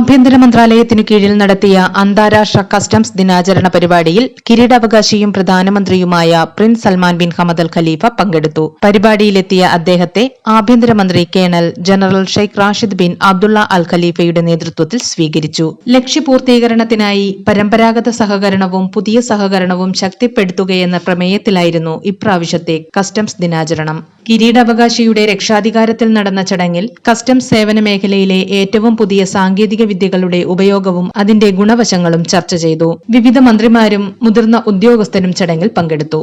ആഭ്യന്തര മന്ത്രാലയത്തിനു കീഴിൽ നടത്തിയ അന്താരാഷ്ട്ര കസ്റ്റംസ് ദിനാചരണ പരിപാടിയിൽ കിരീടാവകാശിയും പ്രധാനമന്ത്രിയുമായ prince Salman bin Hamad Al Khalifa പങ്കെടുത്തു. പരിപാടിയിലെത്തിയ അദ്ദേഹത്തെ ആഭ്യന്തരമന്ത്രി colonel general Sheikh Rashid bin Abdullah Al ഖലീഫയുടെ നേതൃത്വത്തിൽ സ്വീകരിച്ചു. ലക്ഷ്യപൂർത്തീകരണത്തിനായി പരമ്പരാഗത സഹകരണവും പുതിയ സഹകരണവും ശക്തിപ്പെടുത്തുകയെന്ന പ്രമേയത്തിലായിരുന്നു ഇപ്രാവശ്യത്തെ കസ്റ്റംസ് ദിനാചരണം. കിരീടാവകാശിയുടെ രക്ഷാധികാരത്തിൽ നടന്ന ചടങ്ങിൽ കസ്റ്റംസ് സേവന മേഖലയിലെ ഏറ്റവും പുതിയ സാങ്കേതിക വിദ്യകളുടെ ഉപയോഗവും അതിന്റെ ഗുണവശങ്ങളും ചർച്ച ചെയ്തു. വിവിധ മന്ത്രിമാരും മുതിർന്ന ഉദ്യോഗസ്ഥരും ചടങ്ങിൽ പങ്കെടുത്തു.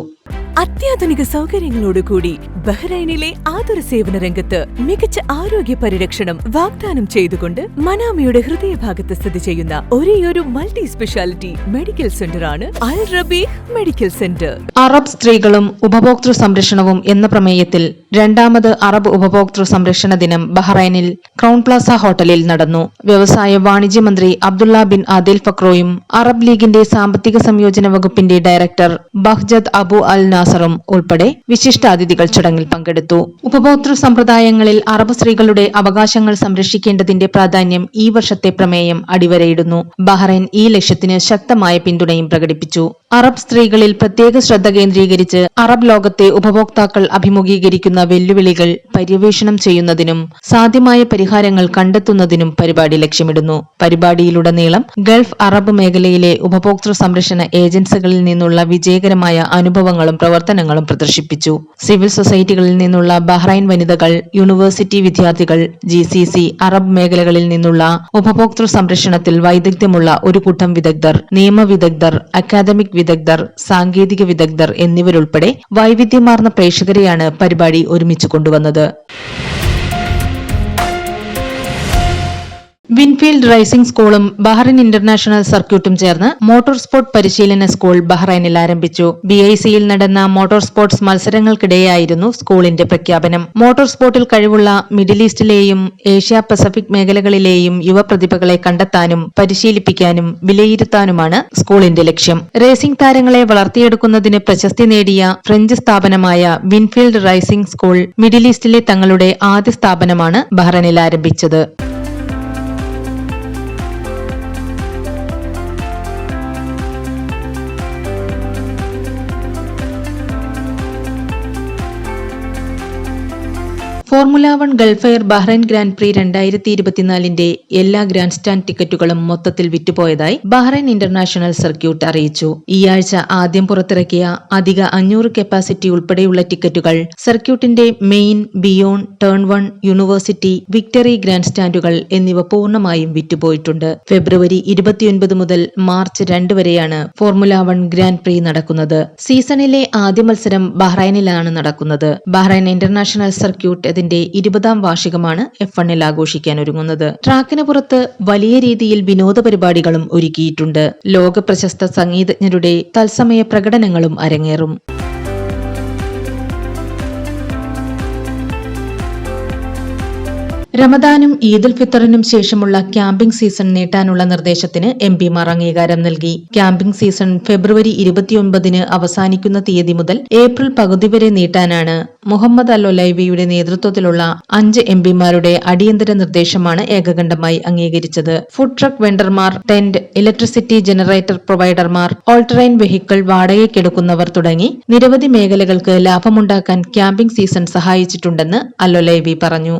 അത്യാധുനിക സൗകര്യങ്ങളോടുകൂടി ബഹ്റൈനിലെ ആതുര സേവന രംഗത്ത് മികച്ച ആരോഗ്യ പരിരക്ഷണം വാഗ്ദാനം ചെയ്തുകൊണ്ട് മനാമയുടെ ഹൃദയഭാഗത്ത് സ്ഥിതി ചെയ്യുന്ന ഒരേയൊരു multi speciality medical സെന്ററാണ് Al Rabeeh medical centre. Arab സ്ത്രീകളും ഉപഭോക്തൃ സംരക്ഷണവും എന്ന പ്രമേയത്തിൽ രണ്ടാമത് അറബ് ഉപഭോക്തൃ സംരക്ഷണ ദിനം ബഹ്റൈനിൽ ക്രൗൺ പ്ലാസ ഹോട്ടലിൽ നടന്നു. വ്യവസായ വാണിജ്യ മന്ത്രി അബ്ദുള്ള ബിൻ ആദിൽ ഫക്രോയും അറബ് ലീഗിന്റെ സാമ്പത്തിക സംയോജന വകുപ്പിന്റെ ഡയറക്ടർ ബഹ്ജദ് അബു അൽ നാസറും ഉൾപ്പെടെ വിശിഷ്ടാതിഥികൾ ചടങ്ങിൽ പങ്കെടുത്തു. ഉപഭോക്തൃ സമ്പ്രദായങ്ങളിൽ അറബ് സ്ത്രീകളുടെ അവകാശങ്ങൾ സംരക്ഷിക്കേണ്ടതിന്റെ പ്രാധാന്യം ഈ വർഷത്തെ പ്രമേയം അടിവരയിടുന്നു. ബഹ്റൈൻ ഈ ലക്ഷ്യത്തിന് ശക്തമായ പിന്തുണയും പ്രകടിപ്പിച്ചു. അറബ് സ്ത്രീകളിൽ പ്രത്യേക ശ്രദ്ധ കേന്ദ്രീകരിച്ച് അറബ് ലോകത്തെ ഉപഭോക്താക്കൾ അഭിമുഖീകരിക്കുന്ന വെല്ലുവിളികൾ പര്യവേഷണം ചെയ്യുന്നതിനും സാധ്യമായ പരിഹാരങ്ങൾ കണ്ടെത്തുന്നതിനും പരിപാടി ലക്ഷ്യമിടുന്നു. പരിപാടിയിലുടനീളം ഗൾഫ് അറബ് മേഖലയിലെ ഉപഭോക്തൃ സംരക്ഷണ ഏജൻസികളിൽ നിന്നുള്ള വിജയകരമായ അനുഭവങ്ങളും പ്രവർത്തനങ്ങളും പ്രദർശിപ്പിച്ചു. സിവിൽ സൊസൈറ്റികളിൽ നിന്നുള്ള ബഹ്റൈൻ വനിതകൾ യൂണിവേഴ്സിറ്റി വിദ്യാർത്ഥികൾ ജി സി സി അറബ് മേഖലകളിൽ നിന്നുള്ള ഉപഭോക്തൃ സംരക്ഷണത്തിൽ വൈദഗ്ധ്യമുള്ള ഒരു കൂട്ടം വിദഗ്ധർ നിയമ വിദഗ്ധർ അക്കാദമിക് വിദഗ്ധർ സാങ്കേതിക വിദഗ്ധർ എന്നിവരുൾപ്പെടെ വൈവിധ്യമാർന്ന പ്രേക്ഷകരെയാണ് പരിപാടി ഒരുമിച്ച് കൊണ്ടുവന്നത്. വിൻഫീൽഡ് റൈസിംഗ് സ്കൂളും ബഹ്റൈൻ ഇന്റർനാഷണൽ സർക്യൂട്ടും ചേർന്ന് മോട്ടോർ സ്പോർട്ട് പരിശീലന സ്കൂൾ ബഹ്റൈനിൽ ആരംഭിച്ചു. ബി ഐ സിയിൽ നടന്ന മോട്ടോർ സ്പോർട്സ് മത്സരങ്ങൾക്കിടെയായിരുന്നു സ്കൂളിന്റെ പ്രഖ്യാപനം. മോട്ടോർ സ്പോർട്ടിൽ കഴിവുള്ള മിഡിൽ ഈസ്റ്റിലെയും ഏഷ്യ പസഫിക് മേഖലകളിലെയും യുവപ്രതിഭകളെ കണ്ടെത്താനും പരിശീലിപ്പിക്കാനും വിലയിരുത്താനുമാണ് സ്കൂളിന്റെ ലക്ഷ്യം. റേസിംഗ് താരങ്ങളെ വളർത്തിയെടുക്കുന്നതിന് പ്രശസ്തി നേടിയ ഫ്രഞ്ച് സ്ഥാപനമായ വിൻഫീൽഡ് റൈസിംഗ് സ്കൂൾ മിഡിൽ ഈസ്റ്റിലെ തങ്ങളുടെ ആദ്യ സ്ഥാപനമാണ് ബഹ്റൈനിൽ ആരംഭിച്ചത്. Formula one Gulf Air Bahrain grand prix രണ്ടായിരത്തി ഇരുപത്തിനാലിന്റെ എല്ലാ ഗ്രാൻഡ് സ്റ്റാൻഡ് ടിക്കറ്റുകളും മൊത്തത്തിൽ വിറ്റുപോയതായി ബഹ്റൈൻ ഇന്റർനാഷണൽ സർക്യൂട്ട് അറിയിച്ചു. ഈ ആഴ്ച ആദ്യം പുറത്തിറക്കിയ അധിക അഞ്ഞൂറ് കപ്പാസിറ്റി ഉൾപ്പെടെയുള്ള ടിക്കറ്റുകൾ സർക്യൂട്ടിന്റെ main beyond turn one university victory grand സ്റ്റാൻഡുകൾ എന്നിവ പൂർണമായും വിറ്റുപോയിട്ടുണ്ട്. ഫെബ്രുവരി ഇരുപത്തിയൊൻപത് മുതൽ മാർച്ച് രണ്ട് വരെയാണ് ഫോർമുല വൺ ഗ്രാൻഡ് പ്രീ നടക്കുന്നത്. സീസണിലെ ആദ്യ മത്സരം ബഹ്റൈനിലാണ് നടക്കുന്നത്. ബഹ്റൈൻ ഇന്റർനാഷണൽ സർക്യൂട്ട് അതിന്റെ ഇരുപതാം വാർഷികമാണ് എഫ് വണ്ണിൽ ആഘോഷിക്കാൻ ഒരുങ്ങുന്നത് ട്രാക്കിന് പുറത്ത് വലിയ രീതിയിൽ വിനോദ പരിപാടികളും ഒരുക്കിയിട്ടുണ്ട്. ലോക പ്രശസ്ത സംഗീതജ്ഞരുടെ തത്സമയ പ്രകടനങ്ങളും അരങ്ങേറും. റമദാനും ഈദുൽ ഫിത്തറിനും ശേഷമുള്ള ക്യാമ്പിംഗ് സീസൺ നീട്ടാനുള്ള നിർദ്ദേശത്തിന് എം പിമാർ അംഗീകാരം നൽകി. ക്യാമ്പിംഗ് സീസൺ ഫെബ്രുവരി ഇരുപത്തിയൊൻപതിന് അവസാനിക്കുന്ന തീയതി മുതൽ ഏപ്രിൽ പകുതി വരെ നീട്ടാനാണ്. മുഹമ്മദ് അല്ലൊലൈവിയുടെ നേതൃത്വത്തിലുള്ള അഞ്ച് എം പിമാരുടെ അടിയന്തര നിർദ്ദേശമാണ് ഏകകണ്ഠമായി അംഗീകരിച്ചത്. ഫുഡ് ട്രക്ക് വെണ്ടർമാർ ടെന്റ് ഇലക്ട്രിസിറ്റി ജനറേറ്റർ പ്രൊവൈഡർമാർ ഓൾട്രൈൻ വെഹിക്കിൾ വാടകയ്ക്കെടുക്കുന്നവർ തുടങ്ങി നിരവധി മേഖലകൾക്ക് ലാഭമുണ്ടാക്കാൻ ക്യാമ്പിംഗ് സീസൺ സഹായിച്ചിട്ടുണ്ടെന്ന് അല്ലൊലൈവി പറഞ്ഞു.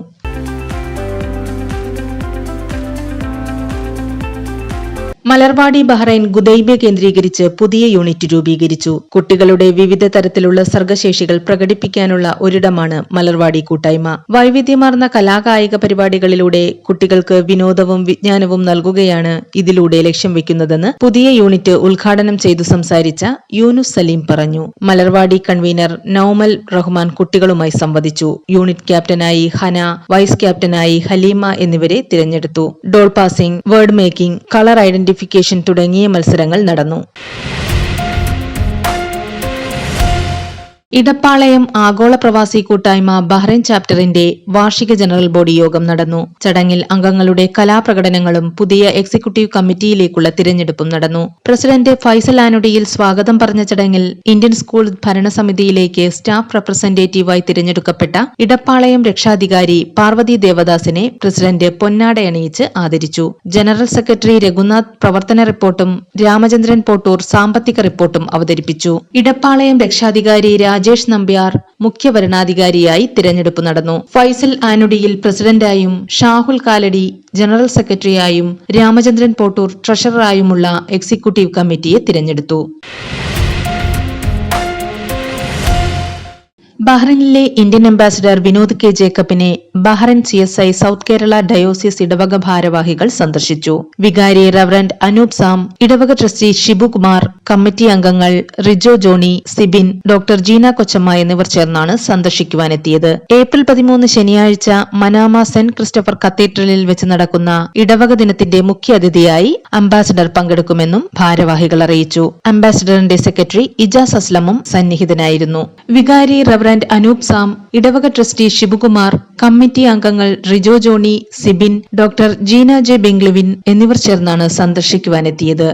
മലർവാടി ബഹ്റൈൻ ഗുദൈബ കേന്ദ്രീകരിച്ച് പുതിയ യൂണിറ്റ് രൂപീകരിച്ചു. കുട്ടികളുടെ വിവിധ തരത്തിലുള്ള സർഗശേഷികൾ പ്രകടിപ്പിക്കാനുള്ള ഒരിടമാണ് മലർവാടി കൂട്ടായ്മ. വൈവിധ്യമാർന്ന കലാകായിക പരിപാടികളിലൂടെ കുട്ടികൾക്ക് വിനോദവും വിജ്ഞാനവും നൽകുകയാണ് ഇതിലൂടെ ലക്ഷ്യം വെക്കുന്നതെന്ന് പുതിയ യൂണിറ്റ് ഉദ്ഘാടനം ചെയ്തു സംസാരിച്ച യൂനുസ് സലീം പറഞ്ഞു. മലർവാടി കൺവീനർ നൌമൽ റഹ്മാൻ കുട്ടികളുമായി സംവദിച്ചു. യൂണിറ്റ് ക്യാപ്റ്റനായി ഹന വൈസ് ക്യാപ്റ്റനായി ഹലീമ എന്നിവരെ തിരഞ്ഞെടുത്തു. Doll passing word making colour identification തുടങ്ങിയ മത്സരങ്ങൾ നടന്നു. ഇടപ്പാളയം ആഗോള പ്രവാസി കൂട്ടായ്മ ബഹ്റൈൻ ചാപ്റ്ററിന്റെ വാർഷിക ജനറൽ ബോഡി യോഗം നടന്നു. ചടങ്ങിൽ അംഗങ്ങളുടെ കലാപ്രകടനങ്ങളും പുതിയ എക്സിക്യൂട്ടീവ് കമ്മിറ്റിയിലേക്കുള്ള തിരഞ്ഞെടുപ്പും നടന്നു. പ്രസിഡന്റ് ഫൈസൽ ആനുഡിയിൽ സ്വാഗതം പറഞ്ഞ ചടങ്ങിൽ ഇന്ത്യൻ സ്കൂൾ ഭരണസമിതിയിലേക്ക് സ്റ്റാഫ് റെപ്രസെന്റേറ്റീവായി തിരഞ്ഞെടുക്കപ്പെട്ട ഇടപ്പാളയം രക്ഷാധികാരി പാർവതി ദേവദാസിനെ പ്രസിഡന്റ് പൊന്നാടയണിയിച്ച് ആദരിച്ചു. ജനറൽ സെക്രട്ടറി രഘുനാഥ് പ്രവർത്തന റിപ്പോർട്ടും രാമചന്ദ്രൻ പോട്ടൂർ സാമ്പത്തിക റിപ്പോർട്ടും അവതരിപ്പിച്ചു. ഇടപ്പാളയം രക്ഷാധികാരി രാജേഷ് നമ്പ്യാർ മുഖ്യ വരണാധികാരിയായി തിരഞ്ഞെടുപ്പ് നടന്നു. ഫൈസൽ ആനുഡിയിൽ പ്രസിഡന്റായും ഷാഹുൽ കാലടി ജനറൽ സെക്രട്ടറിയായും രാമചന്ദ്രൻ പോട്ടൂർ ട്രഷററായുമുള്ള എക്സിക്യൂട്ടീവ് കമ്മിറ്റിയെ തിരഞ്ഞെടുത്തു. ബഹ്റിനിലെ Indian ambassador Vinod K ജേക്കബിനെ Bahrain C S I south Kerala diocese ഇടവക ഭാരവാഹികൾ സന്ദർശിച്ചു. വികാരി റവറന്റ് അനൂപ് സാം ഇടവക ട്രസ്റ്റി ഷിബുകുമാർ കമ്മിറ്റി അംഗങ്ങൾ റിജോ ജോണി സിബിൻ ഡോക്ടർ ജീന കൊച്ചമ്മ എന്നിവർ ചേർന്നാണ് സന്ദർശിക്കുവാനെത്തിയത്. ഏപ്രിൽ പതിമൂന്ന് ശനിയാഴ്ച മനാമ സെന്റ് ക്രിസ്റ്റഫർ കത്തീഡ്രലിൽ വെച്ച് നടക്കുന്ന ഇടവക ദിനത്തിന്റെ മുഖ്യ അതിഥിയായി അംബാസിഡർ പങ്കെടുക്കുമെന്നും ഭാരവാഹികൾ അറിയിച്ചു. അംബാസിഡറിന്റെ സെക്രട്ടറി ഇജാസ് അസ്ലമും സന്നിഹിതനായിരുന്നു. വികാരി റവറന്റ് അനൂപ് സാം ഇടവക ട്രസ്റ്റി ശിവകുമാർ കമ്മിറ്റി അംഗങ്ങൾ റിജോ ജോണി സിബിൻ ഡോക്ടർ ജീന ജെ ബെംഗ്ലുവിൻ എന്നിവർ ചേർന്നാണ് സന്ദർശിക്കുവാനെത്തിയത്.